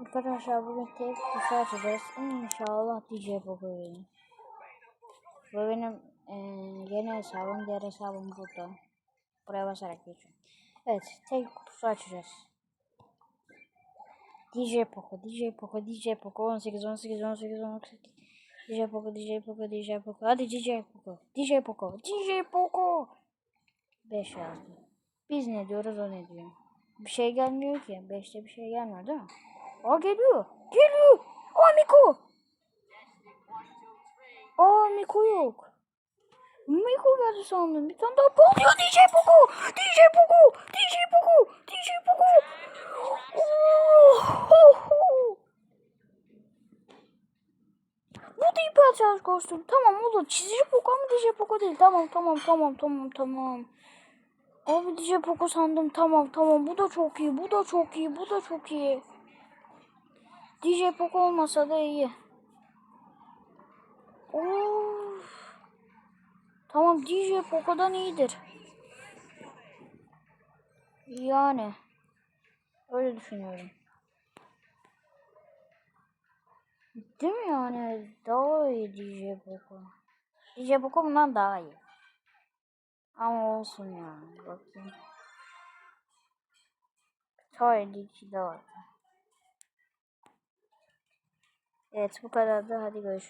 Arkadaşlar bugün tek kutu açacağız. İnşallah DJ gelir. Bu benim eee yeni hesabım. Diğer hesabım burada. Buraya basarak geçiyorum. Evet tek kutusu açacağız. DJ Poco, DJ Poco, DJ Poco 18, 18, 18, 18. DJ Poco, DJ Poco, DJ Poco. Hadi DJ Poco, DJ Poco, DJ Poco. 5 yazdı. Biz ne diyoruz o ne diyor. Bir şey gelmiyor ki. 5'te bir şey gelmiyor değil mi? Aa geliyor. Geliyor. Aa Miko. Aa Miko yok. Miko geldi sandım. Bir tane daha bağlıyor DJ Poco. DJ Poco. DJ Poco. DJ Poco. Oh. Bu da hiper şarj kostüm. Tamam o da çizici Poco ama DJ Poco değil. Tamam tamam tamam tamam tamam. Abi DJ Poco sandım. Tamam tamam. Bu da çok iyi. Bu da çok iyi. Bu da çok iyi. DJ Poco olmasa da iyi. Of. Tamam DJ Poco'dan iyidir. Yani. Öyle düşünüyorum. Değil mi yani? Daha iyi DJ Poco. DJ Poco bundan daha iyi. Ama olsun yani. Bakayım. Ta 52 de Evet bu kadar da hadi görüşürüz.